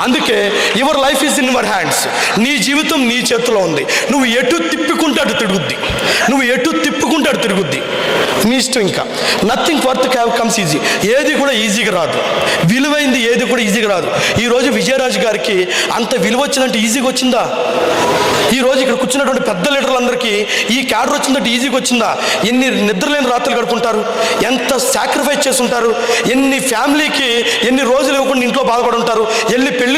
అందుకే your life is in your hands నీ జీవితం నీ చేతిలో ఉంది. నువ్వు ఎటు తిప్పుకుంటే అటు తిరుగుద్ది. నువ్వు ఎటు తిప్పుకుంటే అటు తిరుగుద్ది. మీ ఇష్టం ఇంకా. Nothing worth have comes easy ఏది కూడా ఈజీగా రాదు. విలువైంది ఏది కూడా ఈజీగా రాదు. ఈరోజు విజయరాజు గారికి అంత విలువ వచ్చిందంటే ఈజీగా వచ్చిందా? ఈ రోజు ఇక్కడ కూర్చున్నటువంటి పెద్ద లీడర్లందరికీ ఈ క్యాడర్ వచ్చిందంటే ఈజీగా వచ్చిందా? ఎన్ని నిద్రలేని రాత్రులు గడుపుకుంటారు ఎంత సాక్రిఫైస్ చేస్తుంటారు? ఎన్ని ఫ్యామిలీకి ఎన్ని రోజులు ఇవ్వకుండా ఇంట్లో బాధపడి ఉంటారు ఎన్ని పెళ్ళి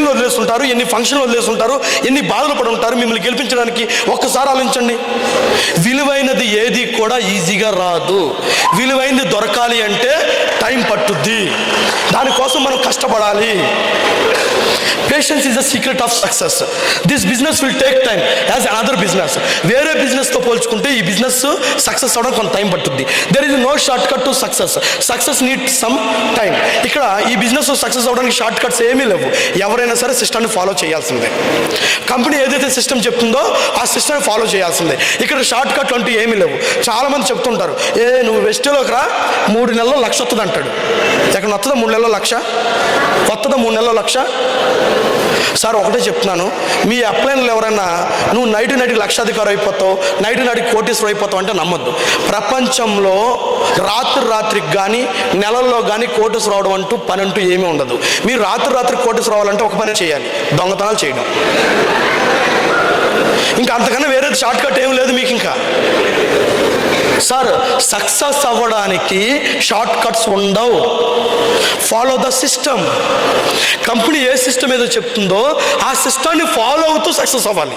వదిలేసుంటారు ఎన్ని ఫంక్షన్లు వదిలేసుంటారు ఎన్ని బాధలు పడి ఉంటారు మిమ్మల్ని గెలిపించడానికి ఒక్కసారి ఆలోచించండి. విలువైనది ఏది కూడా ఈజీగా రాదు. విలువైనది దొరకాలి అంటే టైం పట్టుద్ది. దానికోసం మనం కష్టపడాలి. Patience is the secret of success this business will take time as another business వేరే బిజినెస్తో పోల్చుకుంటే ఈ బిజినెస్ సక్సెస్ అవడం కొంత టైం పట్టుద్ది there is no shortcut to success success need some time ఇక్కడ ఈ బిజినెస్ సక్సెస్ అవడానికి షార్ట్ కట్స్ ఏమీ లేవు. ఎవరైనా సరే సిస్టమ్ని ఫాలో చేయాల్సిందే. కంపెనీ ఏదైతే సిస్టమ్ చెప్తుందో ఆ సిస్టమ్ని ఫాలో చేయాల్సిందే. ఇక్కడ షార్ట్ కట్లు అంటూ ఏమీ లేవు. చాలామంది చెప్తుంటారు ఏ నువ్వు వెస్ట్లోకి రా మూడు నెలల్లో లక్ష వస్తుంది అంటాడు ఎక్కడ వస్తుందా మూడు నెలల్లో లక్ష? వస్తుందా మూడు నెలల్లో లక్ష? సార్ ఒకటే చెప్తున్నాను. మీ అప్లైన్లు ఎవరైనా నువ్వు నైట్ నైట్కి లక్షాధికారం అయిపోతావు నైట్ నాటికి కోటీశ్వరు అయిపోతావు అంటే నమ్మద్దు. ప్రపంచంలో రాత్రి రాత్రికి కానీ నెలల్లో కానీ కోటీసు రావడం అంటూ పని అంటూ ఏమీ ఉండదు. మీరు రాత్రి రాత్రి కోటీసు రావాలంటే ఒక పని చేయాలి. దొంగతనాలు చేయడం. ఇంకా అంతకన్నా వేరే షార్ట్ కట్ ఏం లేదు మీకు ఇంకా. సార్ సక్సెస్ అవ్వడానికి షార్ట్ కట్స్ ఉండవు. ఫాలో ద సిస్టమ్ కంపెనీ ఏ సిస్టమ్ ఏదో చెప్తుందో ఆ సిస్టమ్ని ఫాలో అవుతూ సక్సెస్ అవ్వాలి.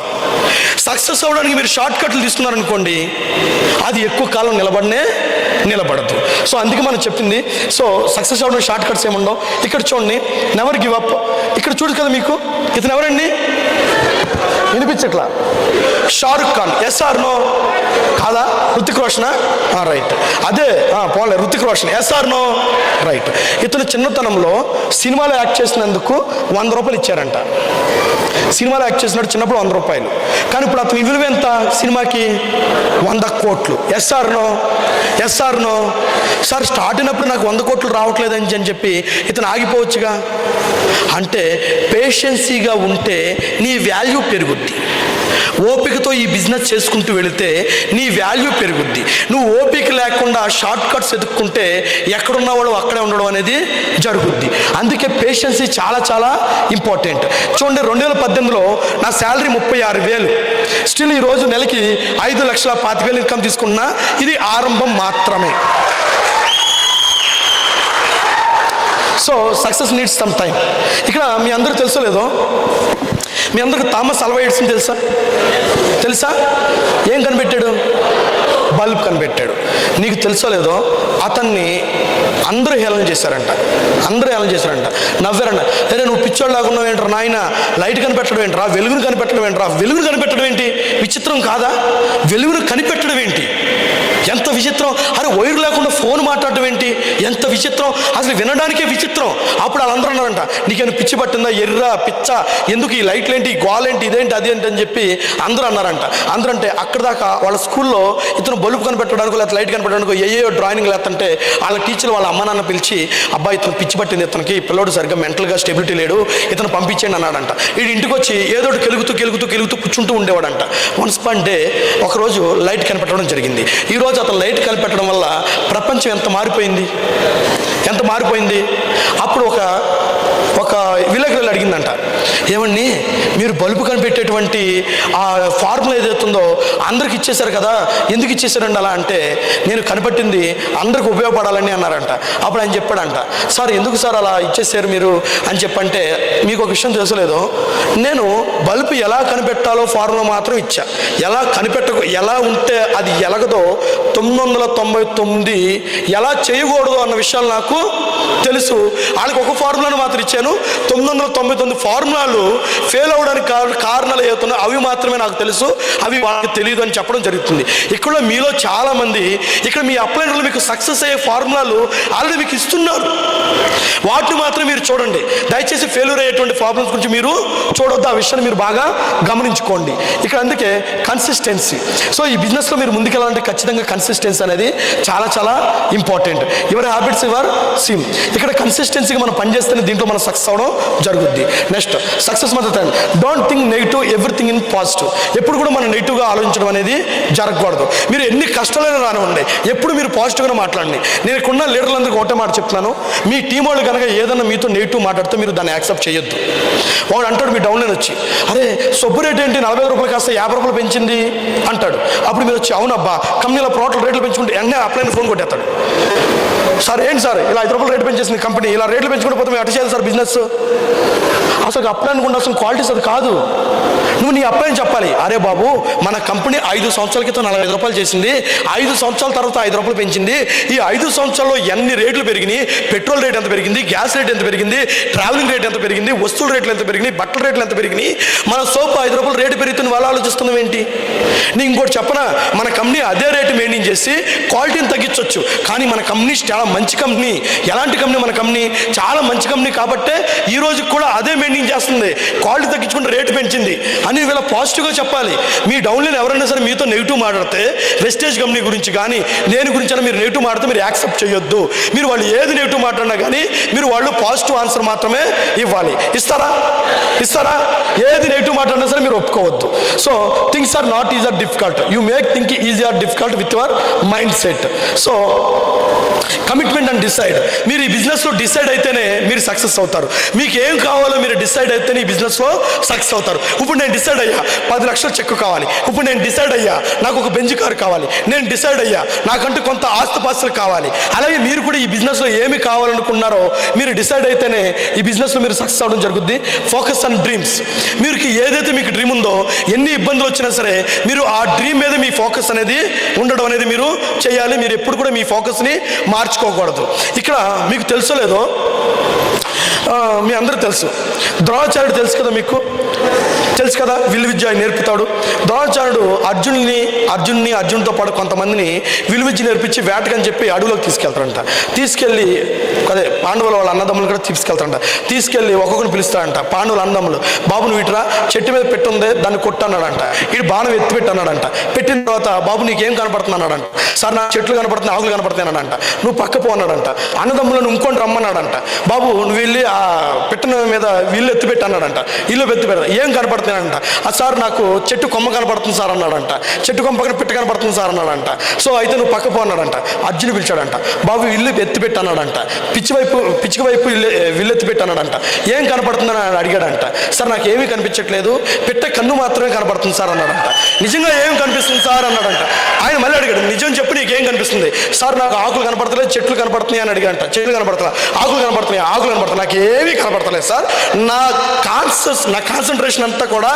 సక్సెస్ అవ్వడానికి మీరు షార్ట్ కట్లు తీసుకున్నారనుకోండి అది ఎక్కువ కాలం నిలబడనే నిలబడదు. సో అందుకే మనం చెప్పింది. సో సక్సెస్ అవ్వడానికి షార్ట్ కట్స్ ఏముండవు? ఇక్కడ చూడండి నెవర్ గివ్ అప్ ఇక్కడ చూడు కదా మీకు. ఇతను ఎవరండి? వినిపించట్లా. Shahrukh Khan yes or no. కాదా? రుతిక్ రోషనా? రైట్. అదే పోలే Hrithik Roshan. Yes or no. Right. ఇతను చిన్నతనంలో సినిమాలో యాక్ట్ చేసినందుకు వంద రూపాయలు ఇచ్చారంట. సినిమాలో యాక్ట్ చేసినట్టు చిన్నప్పుడు వంద రూపాయలు. కానీ ఇప్పుడు అతని విలువ ఎంత? సినిమాకి వంద కోట్లు. ఎస్ఆర్నో ఎస్ఆర్నో సార్ స్టార్ట్ అయినప్పుడు నాకు వంద కోట్లు రావట్లేదని అని చెప్పి ఇతను ఆగిపోవచ్చుగా? అంటే పేషెన్సీగా ఉంటే నీ వాల్యూ పెరుగుద్ది. ఓపికతో ఈ బిజినెస్ చేసుకుంటూ వెళితే నీ వాల్యూ పెరుగుద్ది. నువ్వు ఓపిక లేకుండా షార్ట్ కట్స్ ఎదుక్కుంటే ఎక్కడున్నవాడు అక్కడే ఉండడం అనేది జరుగుద్ది. అందుకే పేషెన్సీ చాలా చాలా ఇంపార్టెంట్ చూడండి రెండు వేల పద్దెనిమిదిలో నా శాలరీ ముప్పై ఆరు వేలు. స్టిల్ ఈరోజు నెలకి ఐదు లక్షల పాతిక వేలు ఇన్కమ్ తీసుకున్నా ఇది ఆరంభం మాత్రమే. So success needs some time ఇక్కడ మీ అందరూ తెలుసో లేదో? మీ అందరికి థామస్ అల్వా ఎడిసన్ తెలుసా? తెలుసా? ఏం కనిపెట్టాడు? బల్బ్ కనిపెట్టాడు. నీకు తెలుసో లేదో అతన్ని అందరూ హేళన చేశారంట. అందరూ హేళన చేశారంట. నవ్వారంట. అరే నువ్వు పిచ్చోడు లాగున్నావు ఏంట్రా నాయన? లైట్ కనిపెట్టడం ఏంట్రా? వెలుగును కనిపెట్టడం ఏంట్రా? వెలుగును కనిపెట్టడం ఏంటి? విచిత్రం కాదా? వెలుగును కనిపెట్టడం ఏంటి? ఎంత విచిత్రం? అరే వైర్ లేకుండా ఫోన్ మాట్లాడడం ఏంటి? ఎంత విచిత్రం? అసలు వినడానికే విచిత్రం. అప్పుడు వాళ్ళందరూ అన్నారంట. నీకేమైనా పిచ్చి పట్టిందా? ఎర్ర పిచ్చ? ఎందుకు ఈ లైట్లు ఏంటి? గోలేంటి ఇదేంటి? అది ఏంటి? అని చెప్పి అందరూ అన్నారంట. అందరూ అంటే అక్కడ దాకా వాళ్ళ స్కూల్లో ఇతను బల్బు కనిపెట్టడానికి లేకపోతే లైట్ కనిపెట్టడానికి ఏయో డ్రాయింగ్ లేదంటే వాళ్ళ టీచర్ వాళ్ళ అమ్మ నాన్న పిలిచి అబ్బాయి ఇతను పిచ్చి పట్టింది ఇతనికి పిల్లోడు సరిగ్గా మెంటల్గా స్టెబిలిటీ లేడు ఇతను పంపించండి అన్నాడంట. వీడి ఇంటికి వచ్చి ఏదో ఒకటి కెలుగుతూ కెలుగుతూ కెలుగుతూ కూర్చుంటూ ఉండేవాడంట. వన్స్ పన్ డే ఒకరోజు లైట్ కనిపెట్టడం జరిగింది. ఈరోజు అతను లైట్ కనిపెట్టడం వల్ల ప్రపంచం ఎంత మారిపోయింది? ఎంత మారిపోయింది? అప్పుడు ఒక ఒక విలేకరులు అడిగిందంట. ఏమండి మీరు బల్బు కనిపెట్టేటువంటి ఆ ఫార్ములా ఏదైతుందో అందరికి ఇచ్చేశారు కదా ఎందుకు ఇచ్చేసారండి అలా అంటే నేను కనిపెట్టింది అందరికి ఉపయోగపడాలని అన్నారంట. అప్పుడు ఆయన చెప్పాడంట సార్ ఎందుకు సార్ అలా ఇచ్చేసారు మీరు? అని చెప్పంటే మీకు ఒక విషయం తెలుసలేదు. నేను బల్బు ఎలా కనిపెట్టాలో ఫార్ములా మాత్రం ఇచ్చా. ఎలా కనిపెట్ట ఎలా ఉంటే అది ఎలగదో తొమ్మిది వందల తొంభై తొమ్మిది ఎలా చేయకూడదు అన్న విషయాలు నాకు తెలుసు. వాళ్ళకి ఒక ఫార్ములాను మాత్రం ఇచ్చాను. తొమ్మిది వందల తొంభై తొమ్మిది ఫార్ములాలు ఫెయిల్ అవ్వడానికి కారణాలు ఏవైతున్నాయో అవి మాత్రమే నాకు తెలుసు. అవి వాళ్ళకి తెలియదు అని చెప్పడం జరుగుతుంది. ఇక్కడ మీలో చాలామంది ఇక్కడ మీ అప్లైంట్లు మీకు సక్సెస్ అయ్యే ఫార్ములాలు ఆల్రెడీ మీకు ఇస్తున్నారు. వాటిని మాత్రం మీరు చూడండి. దయచేసి ఫెయిల్యూర్ అయ్యేటువంటి ప్రాబ్లమ్స్ గురించి మీరు చూడొద్దు. ఆ విషయాన్ని మీరు బాగా గమనించుకోండి. ఇక్కడ అందుకే కన్సిస్టెన్సీ సో ఈ బిజినెస్లో మీరు ముందుకెళ్ళాలంటే ఖచ్చితంగా కన్సిస్టెన్సీ అనేది చాలా చాలా important your habits your sim ఇక్కడ కన్సిస్టెన్సీగా మనం పనిచేస్తేనే దీంట్లో మనం సక్సెస్ అవడం జరుగుద్ది. నెక్స్ట్ సక్సెస్ మాత్రం don't think negative everything in positive ఎప్పుడు కూడా మనం నెగిటివ్గా ఆలోచించడం అనేది జరగకూడదు. మీరు ఎన్ని కష్టాలైనా రానివ్వండి. ఎప్పుడు మీరు పాజిటివ్గా మాట్లాడండి. నేను ఇక్కడున్న లీడర్లందరికీ ఒకటే మాట చెప్తున్నాను. మీ టీం వాళ్ళు కనుక ఏదైనా మీతో నెగిటివ్ మాట్లాడితే మీరు దాన్ని యాక్సెప్ట్ చేయొద్దు. వాడు అంటాడు మీ డౌన్లైన్ వచ్చి. అరే సొబ్బు రేట్ ఏంటి? నలభై రూపాయలు కాస్త యాభై రూపాయలు పెంచింది. అంటాడు. అప్పుడు మీరు వచ్చి అవునబ్బా కంపెనీలో ప్రోడక్ట్ రేట్లు పెంచుకుంటే వెంటనే అప్లైన్ ఫోన్ కొట్టేస్తాడు. సార్ ఏంటి సార్? ఇలా ఐదు రూపాయలు రేటు పెంచేసింది కంపెనీ ఇలా రేట్లు పెంచుకుంటే పోతే మేము అటు చేయాలి సార్ బిజినెస్? అసలు అప్లైన్ అసలు క్వాలిటీస్ అది కాదు. నువ్వు నీ అబ్బాయిని చెప్పాలి. అరే బాబు మన కంపెనీ ఐదు సంవత్సరాల క్రితం నలభై ఐదు రూపాయలు చేసింది. ఐదు సంవత్సరాల తర్వాత ఐదు రూపాయలు పెంచింది. ఈ ఐదు సంవత్సరాల్లో ఎన్ని రేట్లు పెరిగినాయి? పెట్రోల్ రేట్ ఎంత పెరిగింది? గ్యాస్ రేట్ ఎంత పెరిగింది? ట్రావెలింగ్ రేట్ ఎంత పెరిగింది? వస్తువుల రేట్లు ఎంత పెరిగినాయి? బట్టల రేట్లు ఎంత పెరిగినాయి? మన సోప్ ఐదు రూపాయలు రేటు పెరుగుతుంది వాళ్ళు ఆలోచిస్తున్నాం ఏంటి? నేను ఇంకోటి చెప్పనా? మన కంపెనీ అదే రేటు మెయింటైన్ చేసి క్వాలిటీని తగ్గించవచ్చు కానీ మన కంపెనీ చాలా మంచి కంపెనీ. ఎలాంటి కంపెనీ మన కంపెనీ? చాలా మంచి కంపెనీ కాబట్టే ఈ రోజు కూడా అదే మెయింటైన్ చేస్తుంది. క్వాలిటీ తగ్గించుకుంటే రేటు పెంచింది. అని వీళ్ళ పాజిటివ్గా చెప్పాలి. మీ డౌన్లైన్ ఎవరైనా సరే మీతో నెగిటివ్ మాట్లాడితే వెస్టేజ్ కంపెనీ గురించి కానీ నేను గురించి అయినా మీరు నెగిటివ్ మాట్లాడితే మీరు యాక్సెప్ట్ చేయొద్దు. మీరు వాళ్ళు ఏది నెగిటివ్ మాట్లాడినా కానీ మీరు వాళ్ళు పాజిటివ్ ఆన్సర్ మాత్రమే ఇవ్వాలి. ఇస్తారా? ఇస్తారా? ఏది నెగిటివ్ మాట్లాడినా సరే మీరు ఒప్పుకోవద్దు. So things are not easy or difficult. You make think easy or difficult with your mindset. So commitment and decide. మీరు ఈ బిజినెస్లో డిసైడ్ అయితేనే మీరు సక్సెస్ అవుతారు. మీకు ఏం కావాలో మీరు డిసైడ్ అయితేనే ఈ బిజినెస్లో సక్సెస్ అవుతారు. ఇప్పుడు నేను డిసైడ్ అయ్యా. పది లక్షల చెక్ కావాలి. ఇప్పుడు నేను డిసైడ్ అయ్యా. నాకు ఒక బెంజ్ కార్ కావాలి. నేను డిసైడ్ అయ్యా. నాకంటూ కొంత ఆస్తుపాస్తులు కావాలి. అలాగే మీరు కూడా ఈ బిజినెస్లో ఏమి కావాలనుకున్నారో మీరు డిసైడ్ అయితేనే ఈ బిజినెస్లో మీరు సక్సెస్ అవ్వడం జరుగుద్ది. ఫోకస్ ఆన్ డ్రీమ్స్ మీరు ఏదైతే మీకు డ్రీమ్ ఉందో ఎన్ని ఇబ్బందులు వచ్చినా సరే మీరు ఆ డ్రీమ్ మీద మీ ఫోకస్ అనేది ఉండడం అనేది మీరు చేయాలి. మీరు ఎప్పుడు కూడా మీ ఫోకస్ని మార్చుకోకూడదు. ఇక్కడ మీకు తెలుసో లేదో? మీ అందరూ తెలుసు. ద్రోణాచార్యుడు తెలుసు కదా మీకు? తెలుసు కదా విలు విద్య నేర్పుతాడు. ద్రోణాచార్యుడు అర్జున్ని అర్జున్ని అర్జున్తో పాటు కొంతమందిని విలు విద్య నేర్పించి వేటకని చెప్పి అడవిలోకి తీసుకెళ్తారంట తీసుకెళ్ళి అదే పాండవుల వాళ్ళ అన్నదమ్ములు కూడా తీసుకెళ్తారంట తీసుకెళ్ళి ఒక్కొక్కరిని పిలుస్తాడంట పాండవుల అన్నదమ్ములు బాబు నువ్వు చెట్టు మీద పెట్టుంది దాన్ని కొట్టన్నాడంట. ఇటు బాణం ఎత్తి పెట్టన్నాడంట. పెట్టిన తర్వాత బాబు నీకేం కనపడుతుంది అన్నాడంట. సార్ నా చెట్లు కనపడుతుంది ఆకులు కనపడుతున్నాయి అన్నాడంట. నువ్వు పక్క పో అన్నాడంట. అన్నదమ్ములను ఇంకొని రమ్మన్నాడంట. బాబు నువ్వు వెళ్ళి ఆ పెట్టిన మీద వీళ్ళు ఎత్తి పెట్టి అన్నాడంట ఇల్లు ఎత్తి పెడతా. ఏం కనపడుతున్నాయంట ఆ సార్ నాకు చెట్టు కొమ్మ కనపడుతుంది సార్ అన్నాడంట. చెట్టు కొమ్మ పక్కన పిట్ట కనపడుతుంది సార్ అన్నాడంట. సో అయితే నువ్వు పక్క పో అన్నాడంట. అర్జున్ పిలిచాడంట. బాబు ఇల్లు ఎత్తిపెట్టి అన్నాడంట. పిచ్చి వైపు పిచ్చిక వైపు ఇల్లు విల్లు ఎత్తి అన్నాడంట. ఏం కనపడుతుందని ఆయన అడిగాడంట. సార్ నాకు ఏమీ కనిపించట్లేదు. పిట్ట కన్ను మాత్రమే కనపడుతుంది సార్ అన్నాడంట. నిజంగా ఏం కనిపిస్తుంది సార్ అన్నాడంట. ఆయన మళ్ళీ అడిగాడు. నిజం చెప్పు నీకేం కనిపిస్తుంది? సార్ నాకు ఆకులు కనపడతలేదు చెట్లు కనపడుతున్నాయి అని అడిగాడంట. చెట్లు కనపడుతున్నా ఆకులు కనపడుతున్నాయి? ఆకులు కనపడుతున్నాయి నాకు ఏమీ కనపడతలేదు సార్. నా కాన్సస్ నా కాన్సన్ట్రేషన్ అంతా కూడా